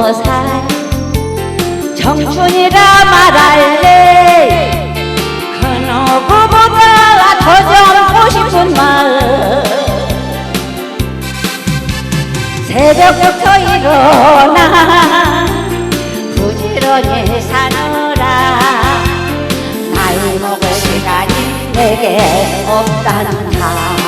스무 살. 청춘이라 말할래. 그 누구보다 더 젊고 싶은 마음. 새벽부터 일어나 부지런히 사느라. 나이 먹을 시간이 내게 없단다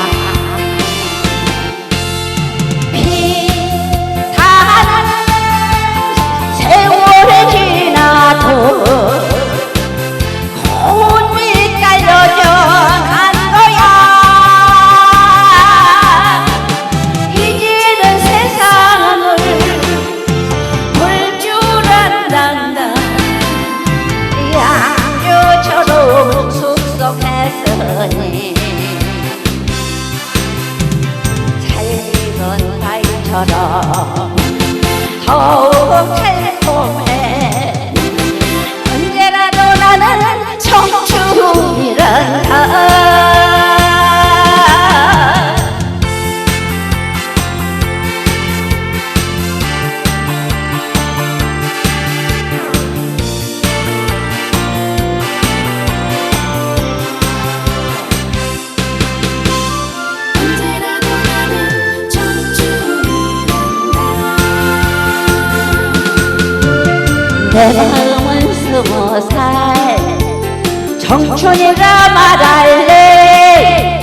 더 마음은 스무 살 청춘이라 말할래.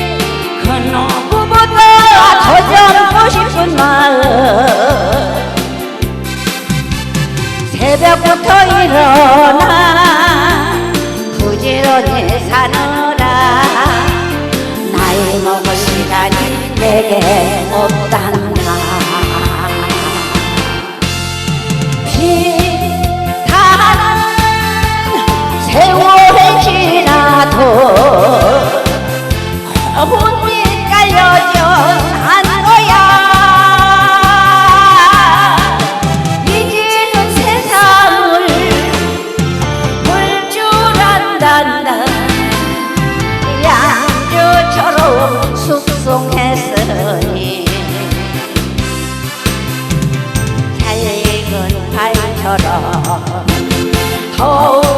그 누구보다 더 젊고 싶은 마음. 새벽부터 일어나 부지런히 사느라. 나이 먹을 시간이 내게 없 숙성했으니 잘 익은 과일처럼 더욱